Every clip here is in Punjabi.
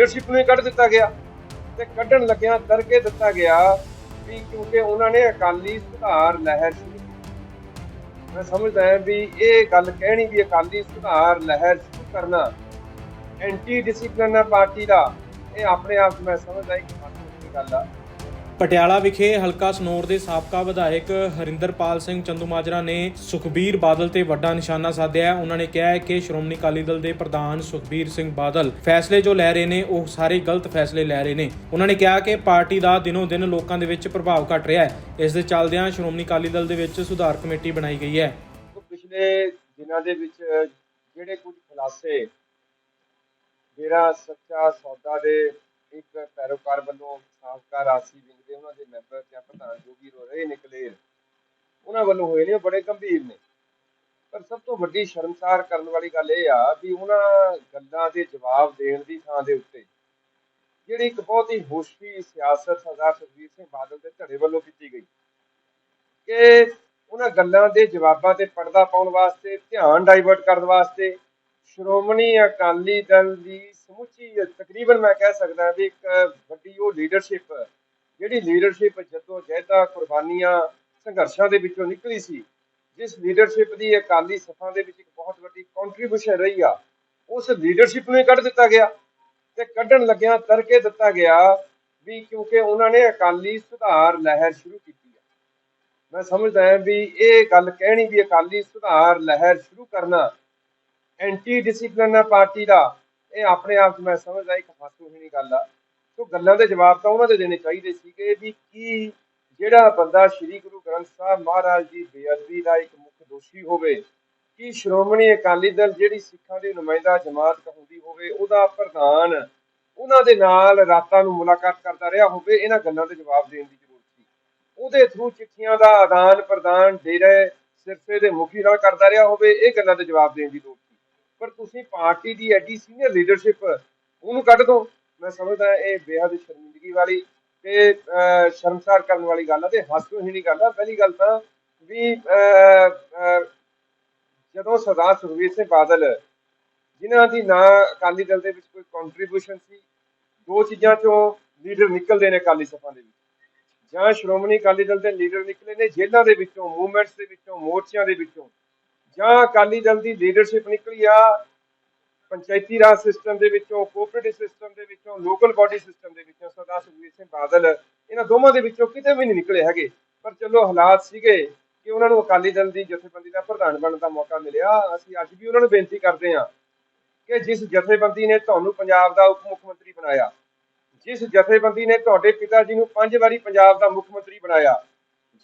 ਲੀਡਰਸ਼ਿਪ ਨੂੰ ਕੱਢ ਦਿੱਤਾ ਗਿਆ ਤੇ ਕੱਢਣ ਲੱਗਿਆਂ ਕਰਕੇ ਦਿੱਤਾ ਗਿਆ ਵੀ ਕਿਉਂਕਿ ਉਹਨਾਂ ਨੇ ਅਕਾਲੀ ਸੁਧਾਰ ਲਹਿਰ ਸ਼ੁਰੂ ਮੈਂ ਸਮਝਦਾ ਹਾਂ ਵੀ ਇਹ ਗੱਲ ਕਹਿਣੀ ਵੀ ਅਕਾਲੀ ਸੁਧਾਰ ਲਹਿਰ ਸ਼ੁਰੂ ਕਰਨਾ ਐਂਟੀ ਡਿਸਪਲਿਨ ਪਾਰਟੀ ਦਾ, ਇਹ ਆਪਣੇ ਆਪ 'ਚ ਮੈਂ ਸਮਝਦਾ ਇੱਕ ਮਹੱਤਵਪੂਰਨ ਗੱਲ ਆ। ਪਟਿਆਲਾ ਵਿਖੇ ਹਲਕਾ ਸਨੌਰ ਦੇ ਸਾਬਕਾ ਵਿਧਾਇਕ ਹਰਿੰਦਰਪਾਲ ਸਿੰਘ ਚੰਦੂਮਾਜਰਾ ਨੇ ਸੁਖਬੀਰ ਬਾਦਲ ਤੇ ਵੱਡਾ ਨਿਸ਼ਾਨਾ ਸਾਧਿਆ। ਉਹਨਾਂ ਨੇ ਕਿਹਾ ਹੈ ਕਿ ਸ਼੍ਰੋਮਣੀ ਅਕਾਲੀ ਦਲ ਦੇ ਪ੍ਰਧਾਨ ਸੁਖਬੀਰ ਸਿੰਘ ਬਾਦਲ ਫੈਸਲੇ ਜੋ ਲੈ ਰਹੇ ਨੇ, ਉਹ ਸਾਰੇ ਗਲਤ ਫੈਸਲੇ ਲੈ ਰਹੇ ਨੇ। ਉਹਨਾਂ ਨੇ ਕਿਹਾ ਕਿ ਪਾਰਟੀ ਦਾ ਦਿਨੋ ਦਿਨ ਲੋਕਾਂ ਦੇ ਵਿੱਚ ਪ੍ਰਭਾਵ ਘਟ ਰਿਹਾ ਹੈ। ਇਸ ਦੇ ਚੱਲਦਿਆਂ ਸ਼੍ਰੋਮਣੀ ਅਕਾਲੀ ਦਲ ਦੇ ਵਿੱਚ ਸੁਧਾਰ ਕਮੇਟੀ ਬਣਾਈ ਗਈ ਹੈ। ਪਿਛਲੇ ਦਿਨਾਂ ਦੇ ਵਿੱਚ ਜਿਹੜੇ ਕੁਝ ਖੁਲਾਸੇ ਜਿਹੜਾ ਸੱਚਾ ਸੌਦਾ ਦੇ ਇੱਕ ਪੈਰੋਕਾਰ ਵੱਲੋਂ ਸਾਬਕਾ ਰਾਸੀ ਵਿੰਗ ਦੇ ਉਹਨਾਂ ਦੇ ਮੈਂਬਰ ਜਾਂ ਪ੍ਰਧਾਨ ਜੋ ਵੀ ਰੋ ਰਹੇ ਨਿਕਲੇ ਉਹਨਾਂ ਵੱਲੋਂ ਹੋਏ ਨੇ ਬੜੇ ਗੰਭੀਰ ਨੇ। ਪਰ ਸਭ ਤੋਂ ਵੱਡੀ ਸ਼ਰਮਸਾਰ ਕਰਨ ਵਾਲੀ ਗੱਲ ਇਹ ਆ ਵੀ ਉਹਨਾਂ ਗੱਲਾਂ ਦੇ ਜਵਾਬ ਦੇਣ ਦੀ ਥਾਂ ਦੇ ਉੱਤੇ ਜਿਹੜੀ ਇੱਕ ਬਹੁਤ ਹੀ ਹੋਸ਼ੀ ਸਿਆਸਤ ਸਰਦਾਰ ਸੁਖਬੀਰ ਸਿੰਘ ਬਾਦਲ ਦੇ ਧੜੇ ਵੱਲੋਂ ਕੀਤੀ ਗਈ ਕਿ ਉਹਨਾਂ ਗੱਲਾਂ ਦੇ ਜਵਾਬਾਂ ਤੇ ਪਰਦਾ ਪਾਉਣ ਵਾਸਤੇ, ਧਿਆਨ ਡਾਈਵਰਟ ਕਰਨ ਵਾਸਤੇ ਸ਼੍ਰੋਮਣੀ ਅਕਾਲੀ ਦਲ ਦੀ ਸਮੁੱਚੀ ਤਕਰੀਬਨ ਮੈਂ ਕਹਿ ਸਕਦਾ ਵੀ ਇੱਕ ਵੱਡੀ ਉਹ ਲੀਡਰਸ਼ਿਪ ਜਿਹੜੀ ਲੀਡਰਸ਼ਿਪ ਜਦੋਂ ਜਹਿਦਾ ਕੁਰਬਾਨੀਆਂ ਸੰਘਰਸ਼ਾਂ ਦੇ ਵਿੱਚੋਂ ਨਿਕਲੀ ਸੀ, ਜਿਸ ਲੀਡਰਸ਼ਿਪ ਦੀ ਅਕਾਲੀ ਸਫਾ ਦੇ ਵਿੱਚ ਇੱਕ ਬਹੁਤ ਵੱਡੀ ਕੰਟਰੀਬਿਊਸ਼ਨ ਰਹੀ ਆ, ਉਸ ਲੀਡਰਸ਼ਿਪ ਨੂੰ ਹੀ ਕੱਢ ਦਿੱਤਾ ਗਿਆ ਤੇ ਕੱਢਣ ਲੱਗਿਆਂ ਤਰਕੇ ਦਿੱਤਾ ਗਿਆ ਵੀ ਕਿਉਂਕਿ ਉਹਨਾਂ ਨੇ ਅਕਾਲੀ ਸੁਧਾਰ ਲਹਿਰ ਸ਼ੁਰੂ ਕੀਤੀ ਹੈ ਮੈਂ ਸਮਝਦਾ ਹਾਂ ਵੀ ਇਹ ਗੱਲ ਕਹਿਣੀ ਵੀ ਅਕਾਲੀ ਸੁਧਾਰ ਲਹਿਰ ਸ਼ੁਰੂ ਕਰਨਾ ਐਂਟੀ ਡਿਸਪਲਿਨ ਪਾਰਟੀ ਦਾ, ਇਹ ਆਪਣੇ ਆਪ 'ਚ ਮੈਂ ਸਮਝਦਾ ਇੱਕ ਹਾਸੋਹੀਣੀ ਗੱਲ ਆ। ਸੋ ਗੱਲਾਂ ਦੇ ਜਵਾਬ ਤਾਂ ਉਹਨਾਂ ਦੇ ਦੇਣੇ ਚਾਹੀਦੇ ਸੀਗੇ ਵੀ ਕੀ ਜਿਹੜਾ ਬੰਦਾ ਸ੍ਰੀ ਗੁਰੂ ਗ੍ਰੰਥ ਸਾਹਿਬ ਮਹਾਰਾਜ ਦੀ ਬੇਅਦਬੀ ਦਾ ਇੱਕ ਮੁੱਖ ਦੋਸ਼ੀ ਹੋਵੇ, ਕੀ ਸ਼੍ਰੋਮਣੀ ਅਕਾਲੀ ਦਲ ਜਿਹੜੀ ਸਿੱਖਾਂ ਦੀ ਨੁਮਾਇੰਦਾ ਜਮਾਤ ਕਹਾਉਂਦੀ ਹੋਵੇ, ਉਹਦਾ ਪ੍ਰਧਾਨ ਉਹਨਾਂ ਦੇ ਨਾਲ ਰਾਤਾਂ ਨੂੰ ਮੁਲਾਕਾਤ ਕਰਦਾ ਰਿਹਾ ਹੋਵੇ, ਇਹਨਾਂ ਗੱਲਾਂ ਦੇ ਜਵਾਬ ਦੇਣ ਦੀ ਜ਼ਰੂਰਤ ਸੀ। ਉਹਦੇ ਥਰੂ ਚਿੱਠੀਆਂ ਦਾ ਆਦਾਨ ਪ੍ਰਦਾਨ ਡੇਰੇ ਸਿਰਫੇ ਦੇ ਮੁਖੀ ਨਾਲ ਕਰਦਾ ਰਿਹਾ ਹੋਵੇ, ਇਹ ਗੱਲਾਂ ਦੇ ਜਵਾਬ ਦੇਣ ਦੀ ਲੋੜ ਪਰ ਤੁਸੀਂ ਪਾਰਟੀ ਦੀ ਐਡੀ ਸੀਨੀਅਰ ਲੀਡਰਸ਼ਿਪ ਉਹਨੂੰ ਕੱਢ ਦੋ ਮੈਂ ਸਮਝਦਾ ਇਹ ਬੇਹੱਦ ਸ਼ਰਮਿੰਦਗੀ ਵਾਲੀ ਤੇ ਸ਼ਰਮਸਾਰ ਕਰਨ ਵਾਲੀ ਗੱਲ ਆ ਤੇ ਹਾਸੋਹੀਣੀ ਗੱਲ ਆ। ਪਹਿਲੀ ਗੱਲ ਤਾਂ ਵੀ ਜਦੋਂ ਸਰਦਾਰ ਸੁਖਬੀਰ ਸਿੰਘ ਬਾਦਲ, ਜਿਨ੍ਹਾਂ ਦੀ ਨਾ ਅਕਾਲੀ ਦਲ ਦੇ ਵਿੱਚ ਕੋਈ ਕੰਟਰੀਬਿਊਸ਼ਨ ਸੀ, ਦੋ ਚੀਜ਼ਾਂ ਚੋਂ ਲੀਡਰ ਨਿਕਲਦੇ ਨੇ ਅਕਾਲੀ ਸਭਾ ਦੇ ਵਿੱਚ। ਜਾਂ ਸ਼੍ਰੋਮਣੀ ਅਕਾਲੀ ਦਲ ਦੇ ਲੀਡਰ ਨਿਕਲੇ ਨੇ ਜੇਲ੍ਹਾਂ ਦੇ ਵਿੱਚੋਂ ਮੂਵਮੈਂਟਸ ਦੇ ਵਿੱਚੋਂ, ਮੋਰਚਿਆਂ ਦੇ ਵਿੱਚੋਂ। ਜਾਂ ਅਕਾਲੀ ਦਲ ਦੀ ਲੀਡਰਸ਼ਿਪ ਨਿਕਲੀ ਆ, ਪੰਚਾਇਤੀ ਰਾਜ ਸਿਸਟਮ ਦੇ ਵਿੱਚੋਂ ਕੋਆਪਰੇਟਿਵ ਸਿਸਟਮ ਦੇ ਵਿੱਚੋਂ ਲੋਕਲ ਬਾਡੀ ਸਿਸਟਮ ਦੇ ਵਿੱਚੋਂ ਸਰਦਾਰ ਸੁਖਬੀਰ ਸਿੰਘ ਬਾਦਲ, ਇਹਨਾਂ ਦੋਵਾਂ ਦੇ ਵਿੱਚੋਂ ਕਿਤੇ ਵੀ ਨਹੀਂ ਨਿਕਲੇ ਹੈਗੇ। ਪਰ ਚਲੋ ਹਾਲਾਤ ਸੀਗੇ ਕਿ ਉਹਨਾਂ ਨੂੰ ਅਕਾਲੀ ਦਲ ਦੀ ਜਥੇਬੰਦੀ ਦਾ ਪ੍ਰਧਾਨ ਬਣਨ ਦਾ ਮੌਕਾ ਮਿਲਿਆ। ਅਸੀਂ ਅੱਜ ਵੀ ਉਹਨਾਂ ਨੂੰ ਬੇਨਤੀ ਕਰਦੇ ਹਾਂ ਕਿ ਜਿਸ ਜਥੇਬੰਦੀ ਨੇ ਤੁਹਾਨੂੰ ਪੰਜਾਬ ਦਾ ਉਪ ਮੁੱਖ ਮੰਤਰੀ ਬਣਾਇਆ, ਜਿਸ ਜਥੇਬੰਦੀ ਨੇ ਤੁਹਾਡੇ ਪਿਤਾ ਜੀ ਨੂੰ ਪੰਜ ਵਾਰੀ ਪੰਜਾਬ ਦਾ ਮੁੱਖ ਮੰਤਰੀ ਬਣਾਇਆ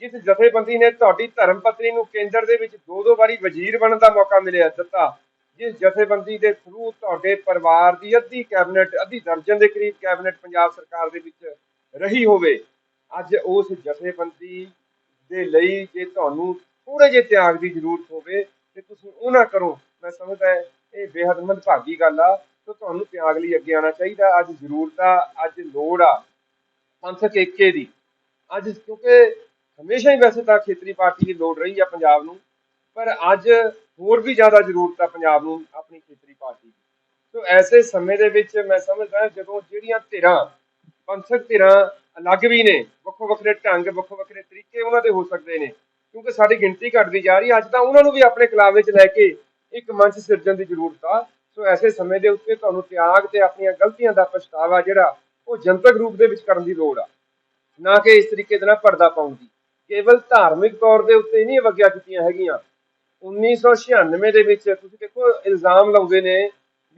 ਜਿਸ ਜਥੇਬੰਦੀ ਨੇ ਤੁਹਾਡੀ ਧਰਮ ਪਤਨੀ ਨੂੰ ਕੇਂਦਰ ਦੇ ਵਿੱਚ ਦੋ ਦੋ ਵਾਰੀ ਵਜ਼ੀਰ ਬਣਨ ਦਾ ਮੌਕਾ ਮਿਲਿਆ, ਦਿੱਤਾ। ਜਿਸ ਜਥੇਬੰਦੀ ਦੇ ਥਰੂ ਤੁਹਾਡੇ ਪਰਿਵਾਰ ਦੀ ਅੱਧੀ ਕੈਬਨਿਟ, ਅੱਧੀ ਦਰਜਨ ਦੇ ਕਰੀਬ ਕੈਬਨਿਟ ਪੰਜਾਬ ਸਰਕਾਰ ਦੇ ਵਿੱਚ ਰਹੀ ਹੋਵੇ, ਅੱਜ ਉਸ ਜਥੇਬੰਦੀ ਦੇ ਲਈ ਜੇ ਤੁਹਾਨੂੰ ਥੋੜੇ ਜਿਹੇ ਤਿਆਗ ਦੀ ਜ਼ਰੂਰਤ ਹੋਵੇ, ਤੇ ਤੁਸੀਂ ਉਹ ਨਾ ਕਰੋ। ਮੈਂ ਸਮਝਦਾ ਇਹ ਬੇਹੱਦ ਮੰਦਭਾਗੀ ਗੱਲ ਆ, ਤੇ ਤੁਹਾਨੂੰ ਤਿਆਗ ਲਈ ਅੱਗੇ ਆਉਣਾ ਚਾਹੀਦਾ। ਅੱਜ ਜ਼ਰੂਰਤ ਆ, ਅੱਜ ਲੋੜ ਆ। ਪੰਥਕ ਏਕੇ ਦੀ। ਅੱਜ ਕਿਉਂਕਿ ਹਮੇਸ਼ਾ ਹੀ ਵੈਸੇ ਤਾਂ ਖੇਤਰੀ ਪਾਰਟੀ ਦੀ ਲੋੜ ਰਹੀ ਆ ਪੰਜਾਬ ਨੂੰ, ਪਰ ਅੱਜ ਹੋਰ ਵੀ ਜ਼ਿਆਦਾ ਜ਼ਰੂਰਤ ਆ ਪੰਜਾਬ ਨੂੰ ਆਪਣੀ ਖੇਤਰੀ ਪਾਰਟੀ ਦੀ। ਸੋ ਐਸੇ ਸਮੇਂ ਦੇ ਵਿੱਚ ਮੈਂ ਸਮਝਦਾ ਜਦੋਂ ਜਿਹੜੀਆਂ ਧਿਰਾਂ, ਪੰਥਕ ਧਿਰਾਂ ਅਲੱਗ ਵੀ ਨੇ, ਵੱਖੋ ਵੱਖਰੇ ਢੰਗ, ਵੱਖੋ ਵੱਖਰੇ ਤਰੀਕੇ ਉਹਨਾਂ ਦੇ ਹੋ ਸਕਦੇ ਨੇ, ਕਿਉਂਕਿ ਸਾਡੀ ਗਿਣਤੀ ਘਟਦੀ ਜਾ ਰਹੀ ਅੱਜ ਤਾਂ ਉਹਨਾਂ ਨੂੰ ਵੀ ਆਪਣੇ ਕਲਾਬ ਵਿੱਚ ਲੈ ਕੇ ਇੱਕ ਮੰਚ ਸਿਰਜਣ ਦੀ ਜ਼ਰੂਰਤ ਆ। ਸੋ ਐਸੇ ਸਮੇਂ ਦੇ ਉੱਤੇ ਤੁਹਾਨੂੰ ਤਿਆਗ ਤੇ ਆਪਣੀਆਂ ਗਲਤੀਆਂ ਦਾ ਪਛਤਾਵਾ ਜਿਹੜਾ ਉਹ ਜਨਤਕ ਰੂਪ ਦੇ ਵਿੱਚ ਕਰਨ ਦੀ ਲੋੜ ਆ। ਨਾ ਕਿ ਇਸ ਤਰੀਕੇ ਦੇ ਨਾਲ ਪਰਦਾ ਪਾਉਣ ਦੀ। ਕੇਵਲ ਧਾਰਮਿਕ ਤੌਰ ਦੇ ਉੱਤੇ ਨਹੀਂ ਵਗਿਆ ਕੀਤੀਆਂ ਹੈਗੀਆਂ। 1996 ਦੇ ਵਿੱਚ ਤੁਸੀਂ ਦੇਖੋ, ਇਲਜ਼ਾਮ ਲਾਉਂਦੇ ਨੇ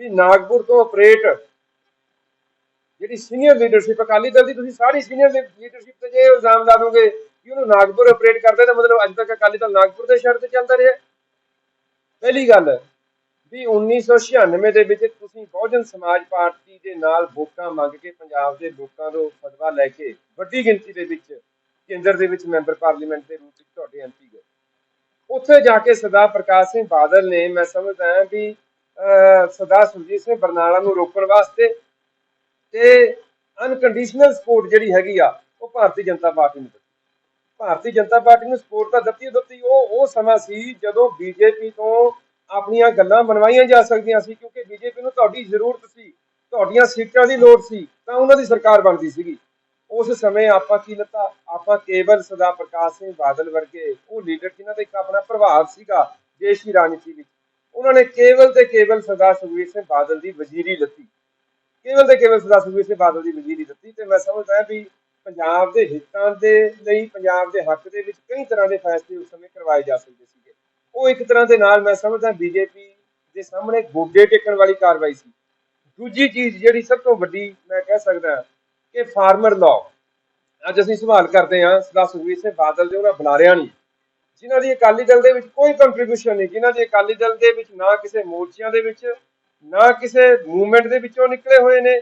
ਵੀ ਨਾਗਪੁਰ ਤੋਂ ਆਪਰੇਟ ਜਿਹੜੀ ਸੀਨੀਅਰ ਲੀਡਰਸ਼ਿਪ ਅਕਾਲੀ ਦਲ ਦੀ ਤੁਸੀਂ ਸਾਰੀ ਸੀਨੀਅਰ ਲੀਡਰਸ਼ਿਪ ਤੇ ਜੇ ਇਲਜ਼ਾਮ ਲਾ ਦੋਗੇ ਕਿ ਉਹਨੂੰ ਨਾਗਪੁਰ ਆਪਰੇਟ ਕਰਦਾ ਤਾਂ ਮਤਲਬ ਅੱਜ ਤੱਕ ਅਕਾਲੀ ਦਲ ਨਾਗਪੁਰ ਦੇ ਸ਼ਹਿਰ ਤੇ ਚੱਲਦਾ ਰਿਹਾ। ਪਹਿਲੀ ਗੱਲ ਵੀ 1996 ਦੇ ਵਿੱਚ ਤੁਸੀਂ ਬਹੁਜਨ ਸਮਾਜ ਪਾਰਟੀ ਦੇ ਨਾਲ ਵੋਟਾਂ ਮੰਗ ਕੇ ਪੰਜਾਬ ਦੇ ਲੋਕਾਂ ਤੋਂ ਫਤਵਾ ਲੈ ਕੇ ਵੱਡੀ ਗਿਣਤੀ ਦੇ ਵਿੱਚ ਕੇਂਦਰ ਦੇ ਵਿੱਚ ਮੈਂਬਰ ਪਾਰਲੀਮੈਂਟ ਦੇ ਰੂਪ ਵਿੱਚ ਤੁਹਾਡੇ ਐਮਪੀ ਗਏ। ਉੱਥੇ ਜਾ ਕੇ ਸਰਦਾਰ ਪ੍ਰਕਾਸ਼ ਸਿੰਘ ਬਾਦਲ ਨੇ ਮੈਂ ਸਮਝਦਾ ਹਾਂ ਵੀ ਅਹ, ਸੁਰਜੀਤ ਸਿੰਘ ਬਰਨਾਲਾ ਨੂੰ ਰੋਕਣ ਵਾਸਤੇ ਤੇ ਅਨਕੰਡੀਸ਼ਨਲ ਸਪੋਰਟ ਜਿਹੜੀ ਹੈਗੀ ਆ ਉਹ ਭਾਰਤੀ ਜਨਤਾ ਪਾਰਟੀ ਨੂੰ ਦਿੱਤੀ। ਭਾਰਤੀ ਜਨਤਾ ਪਾਰਟੀ ਨੂੰ ਸਪੋਰਟ ਤਾਂ ਦਿੱਤੀ ਦਿੱਤੀ ਉਹ ਉਹ ਸਮਾਂ ਸੀ ਜਦੋਂ ਬੀਜੇਪੀ ਤੋਂ ਆਪਣੀਆਂ ਗੱਲਾਂ ਬਣਵਾਈਆਂ ਜਾ ਸਕਦੀਆਂ ਸੀ ਕਿਉਂਕਿ ਬੀਜੇਪੀ ਨੂੰ ਤੁਹਾਡੀ ਜ਼ਰੂਰਤ ਸੀ ਤੁਹਾਡੀਆਂ ਸੀਟਾਂ ਦੀ ਲੋੜ ਸੀ ਤਾਂ ਉਹਨਾਂ ਦੀ ਸਰਕਾਰ ਬਣਦੀ ਸੀਗੀ। ਉਸ ਸਮੇਂ ਆਪਾਂ ਕੀ ਲੱਤਾ, ਆਪਾਂ ਕੇਵਲ ਸਦਾ ਪ੍ਰਕਾਸ਼ ਸਿੰਘ ਬਾਦਲ ਵਰਗੇ, ਉਹ ਲੀਡਰ ਜਿਨ੍ਹਾਂ ਦਾ ਇੱਕ ਆਪਣਾ ਪ੍ਰਭਾਵ ਸੀਗਾ ਦੇਸ਼ ਦੀ ਰਾਜਨੀਤੀ ਵਿੱਚ, ਉਹਨਾਂ ਨੇ ਕੇਵਲ ਤੇ ਕੇਵਲ ਸਰਦਾਰ ਸੁਖਬੀਰ ਸਿੰਘ ਬਾਦਲ ਦੀ ਵਜ਼ੀਰੀ ਲੱਤੀ। ਕੇਵਲ ਤੇ ਕੇਵਲ ਸਰਦਾਰ ਸੁਖਬੀਰ ਸਿੰਘ ਬਾਦਲ ਦੀ ਵਜ਼ੀਰੀ ਦਿੱਤੀ ਤੇ ਮੈਂ ਸਮਝਦਾ ਵੀ ਪੰਜਾਬ ਦੇ ਹਿੱਤਾਂ ਦੇ ਲਈ, ਪੰਜਾਬ ਦੇ ਹੱਕ ਦੇ ਵਿੱਚ ਕਈ ਤਰ੍ਹਾਂ ਦੇ ਫੈਸਲੇ ਉਸ ਸਮੇਂ ਕਰਵਾਏ ਜਾ ਸਕਦੇ ਸੀਗੇ। ਉਹ ਇੱਕ ਤਰ੍ਹਾਂ ਦੇ ਨਾਲ ਮੈਂ ਸਮਝਦਾ ਬੀਜੇਪੀ ਦੇ ਸਾਹਮਣੇ ਗੋਡੇ ਟੇਕਣ ਵਾਲੀ ਕਾਰਵਾਈ ਸੀ। ਦੂਜੀ ਚੀਜ਼ ਜਿਹੜੀ ਸਭ ਤੋਂ ਵੱਡੀ ਮੈਂ ਕਹਿ ਸਕਦਾ ਕਿ ਫਾਰਮਰ ਲਾਅ ਅੱਜ ਅਸੀਂ ਸਵਾਲ ਕਰਦੇ ਹਾਂ, ਸਰਦਾਰ ਸੁਖਬੀਰ ਸਿੰਘ ਬਾਦਲ ਦੇ ਉਹਨਾਂ ਬੁਲਾਰਿਆਂ ਨਹੀਂ ਜਿਨ੍ਹਾਂ ਦੀ ਅਕਾਲੀ ਦਲ ਦੇ ਵਿੱਚ ਕੋਈ ਕੰਟਰੀਬਿਊਸ਼ਨ ਨਹੀਂ, ਜਿਨ੍ਹਾਂ ਦੀ ਅਕਾਲੀ ਦਲ ਦੇ ਵਿੱਚ ਨਾ ਕਿਸੇ ਮੋਰਚਿਆਂ ਦੇ ਵਿੱਚ, ਨਾ ਕਿਸੇ ਮੂਵਮੈਂਟ ਦੇ ਵਿੱਚੋਂ ਨਿਕਲੇ ਹੋਏ ਨੇ।